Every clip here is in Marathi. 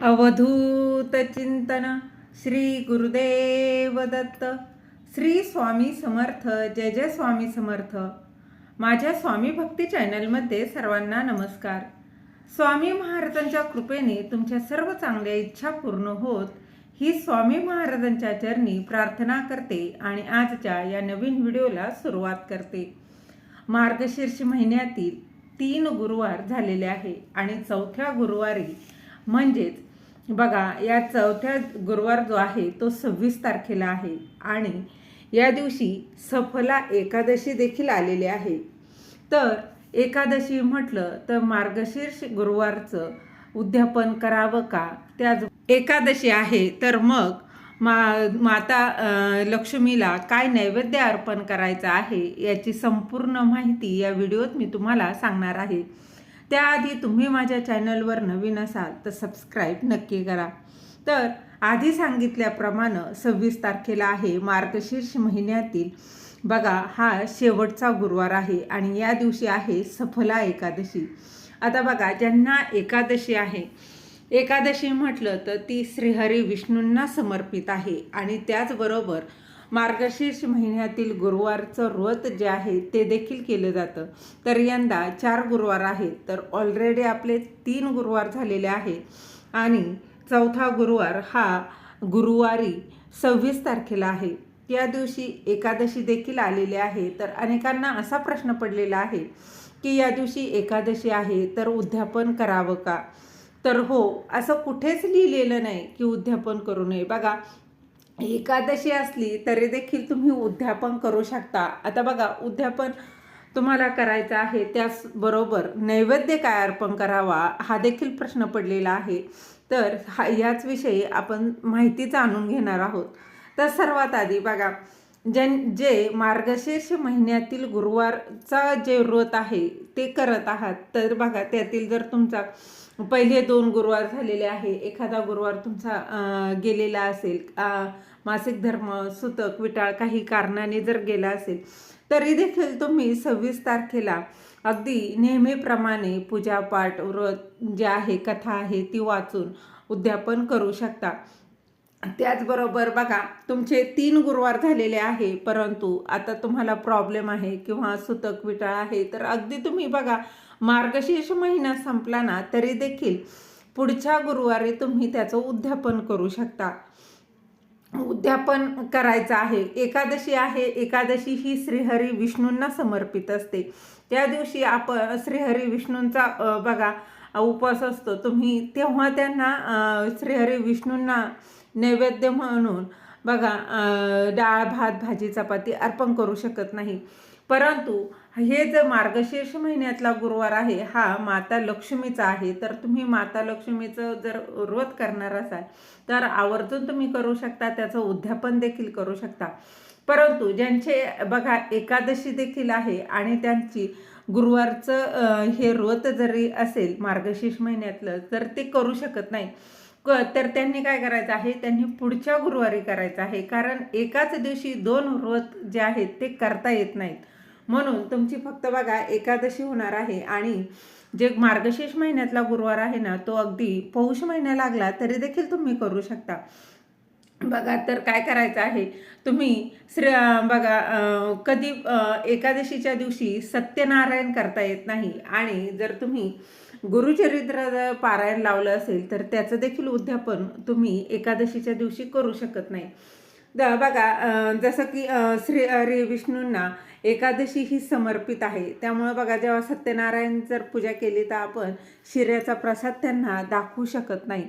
अवधूत चिंतन श्री गुरुदेव दत्त. श्री स्वामी समर्थ जय जय स्वामी समर्थ. माझ्या स्वामी भक्ती चॅनलमध्ये सर्वांना नमस्कार. स्वामी महाराजांच्या कृपेने तुमच्या सर्व चांगल्या इच्छा पूर्ण होत ही स्वामी महाराजांच्या चरणी प्रार्थना करते आणि आजच्या या नवीन व्हिडिओला सुरुवात करते. मार्गशीर्ष महिन्यातील तीन गुरुवार झालेले आहे आणि चौथ्या गुरुवारी म्हणजेच बघा या चौथ्या गुरुवार जो आहे तो सव्वीस तारखेला आहे. आणि या दिवशी सफला एकादशी देखील आलेली आहे. तर एकादशी म्हटलं तर मार्गशीर्ष गुरुवारचं उद्यापन करावं का? त्याच एकादशी आहे तर मग मा माता लक्ष्मीला काय नैवेद्य अर्पण करायचं आहे याची संपूर्ण माहिती या व्हिडिओत मी तुम्हाला सांगणार आहे. त्याआधी तुम्ही माझ्या चॅनलवर नवीन असाल तर सबस्क्राईब नक्की करा. तर आधी सांगितल्याप्रमाणे सव्वीस तारखेला आहे मार्गशीर्ष महिन्यातील. बघा हा शेवटचा गुरुवार आहे आणि या दिवशी आहे सफला एकादशी. आता बघा ज्यांना एकादशी आहे एकादशी म्हटलं तर ती श्रीहरी विष्णूंना समर्पित आहे आणि त्याचबरोबर मार्गशीर्ष महिन्यातील गुरुवारचं व्रत जे आहे ते देखील केलं जातं. तर यंदा चार गुरुवार आहेत. तर ऑलरेडी आपले तीन गुरुवार झालेले आहे. आणि चौथा गुरुवार हा गुरुवारी सव्वीस तारखेला आहे. या दिवशी एकादशी देखील आलेली आहे. तर अनेकांना असा प्रश्न पडलेला आहे की या दिवशी एकादशी आहे तर उद्यापन करावं का? तर हो असं कुठेच लिहिलेलं नाही की उद्यापन करू नये. बघा एकादशी असली तरी देखील तुम्ही उद्यापन करू शकता. आता बघा उद्यापन तुम्हाला करायचं आहे त्याचबरोबर नैवेद्य काय अर्पण करावा हा देखील प्रश्न पडलेला आहे. तर हा याच विषयी आपण माहिती जाणून घेणार आहोत. तर सर्वात आधी बघा जन जे मार्गशीर्ष महिन्यातील गुरुवारचा जे व्रत आहे ते करत आहात. तर बघा त्यातील जर तुमचा पहिले दोन गुरुवार झालेले आहे एखादा गुरुवार तुमचा गेलेला असेल मासिक धर्म सुतक विटाळ काही कारणाने जर गेला असेल तरी देखील तुम्ही सव्वीस तारखेला अगदी नेहमीप्रमाणे पूजापाठ व्रत जे आहे कथा आहे ती वाचून उद्यापन करू शकता. त्याचबरोबर बघा तुमचे तीन गुरुवार झालेले आहे परंतु आता तुम्हाला प्रॉब्लेम आहे किंवा सुतक विटाळ आहे तर अगदी तुम्ही बघा मार्गशीर्ष महिना संपला ना तरी देखील पुढच्या गुरुवारी तुम्ही त्याचं उद्यापन करू शकता. उद्यापन करायचं आहे. एकादशी आहे. एकादशी ही श्रीहरी विष्णूंना समर्पित असते. त्या दिवशी आपण श्रीहरी विष्णूंचा बघा उपवास असतो. तुम्ही तेव्हा त्यांना श्रीहरी विष्णूंना नैवेद्य म्हणून बघा डाळ भात भाजी चपाती अर्पण करू शकत नाही. परंतु हे जे मार्गशीर्ष महिन्यातला गुरुवार आहे हा माता लक्ष्मीचा आहे. तर तुम्ही माता लक्ष्मीचं जर व्रत करणार असाल तर आवर्जून तुम्ही करू शकता त्याचं उद्यापन देखील करू शकता. परंतु ज्यांचे बघा एकादशी देखील आहे आणि त्यांची गुरुवारचं हे व्रत जरी असेल मार्गशीर्ष महिन्यातलं तर ते करू शकत नाही. क तर त्यांनी काय करायचं आहे? त्यांनी पुढच्या गुरुवारी करायचं आहे. कारण एकाच दिवशी दोन व्रत जे आहेत ते करता येत नाहीत. म्हणून तुमची फक्त बघा एकादशी होणार आहे आणि जे मार्गशीर्ष महिन्यातला गुरुवार आहे ना तो अगदी पौष महिना लागला तरी देखील तुम्ही करू शकता. बघा तर काय करायचं आहे? तुम्ही श्री बघा कधी एकादशीच्या दिवशी सत्यनारायण करता येत नाही. आणि जर तुम्ही गुरुचरित्र पारायण लावलं असेल तर त्याचं देखील उद्यापन तुम्ही एकादशीच्या दिवशी करू शकत नाही. द बघा जसं की श्री हरी विष्णूंना एकादशी ही समर्पित आहे. त्यामुळं बघा जेव्हा सत्यनारायण जर पूजा केली तर आपण शिऱ्याचा प्रसाद त्यांना दाखवू शकत नाही.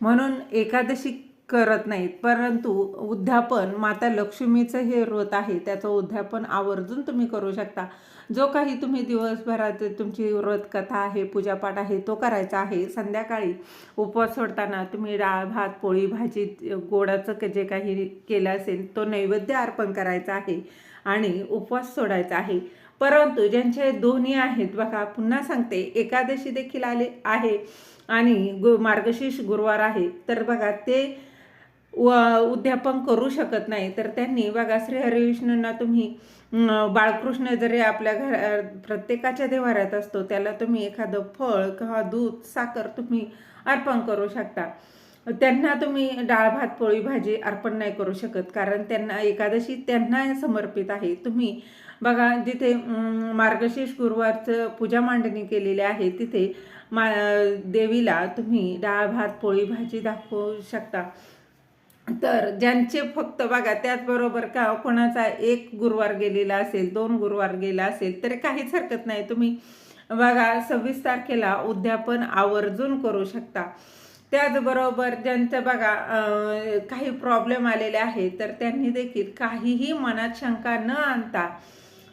म्हणून एकादशी करत नाहीत. परंतु उद्यापन माता लक्ष्मीचं हे व्रत आहे त्याचं उद्यापन आवर्जून तुम्ही करू शकता. जो काही तुम्ही दिवसभरात तुमची व्रत कथा आहे पूजापाठ आहे तो करायचा आहे. संध्याकाळी उपवास सोडताना तुम्ही डाळ भात पोळी भाजी गोडाचं जे काही केलं असेल तो नैवेद्य अर्पण करायचा आहे आणि उपवास सोडायचा आहे. परंतु ज्यांचे दोन्ही आहेत बघा पुन्हा सांगते एकादशी देखील आले आहे आणि गु मार्गशीर्ष गुरुवार आहे. तर बघा ते व उद्यापन करू शकत नाही. तर त्यांनी बघा श्री हरिविष्णूंना तुम्ही बाळकृष्ण जरी आपल्या घर प्रत्येकाच्या देवाऱ्यात असतो त्याला तुम्ही एखादं फळ किंवा दूध साखर तुम्ही अर्पण करू शकता. त्यांना तुम्ही डाळ भात पोळी भाजी अर्पण नाही करू शकत कारण त्यांना एकादशी त्यांना समर्पित आहे. तुम्ही बघा जिथे मार्गशीर्ष गुरुवारचं पूजा मांडणी केलेली आहे तिथे मा देवीला तुम्ही डाळ भात पोळी भाजी दाखवू शकता. तर ज्यांचे फक्त बघा त्याचबरोबर का कोणाचा एक गुरुवार गेलेला असेल दोन गुरुवार गेला असेल तरी काहीच हरकत नाही. तुम्ही बघा सव्वीस तारखेला उद्यापन आवर्जून करू शकता. त्याचबरोबर ज्यांचं बघा काही प्रॉब्लेम आलेले आहे तर त्यांनी देखील काहीही मनात शंका न आणता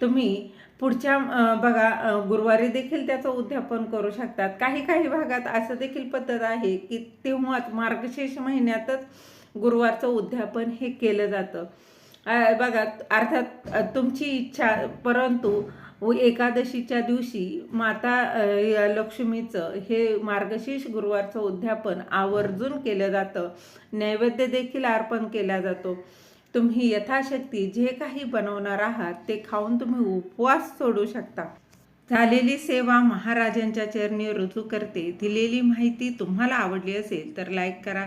तुम्ही पुढच्या बघा गुरुवारी देखील त्याचं उद्यापन करू शकतात. काही काही भागात असं देखील पद्धत आहे की तेव्हाच मार्गशीर्ष महिन्यातच गुरुवारचं उद्यापन हे केलं जातं. बघा अर्थात तुमची इच्छा परंतु एकादशीच्या दिवशी माता लक्ष्मीचं हे मार्गशीर्ष गुरुवारचं उद्यापन आवर्जून केलं जातं. नैवेद्य देखील अर्पण केला जातो. तुम्ही यथाशक्ती जे काही बनवणार आहात ते खाऊन तुम्ही उपवास सोडू शकता. झालेली सेवा महाराजांच्या चरणी रुजू करते. दिलेली माहिती तुम्हाला आवडली असेल तर लाईक करा.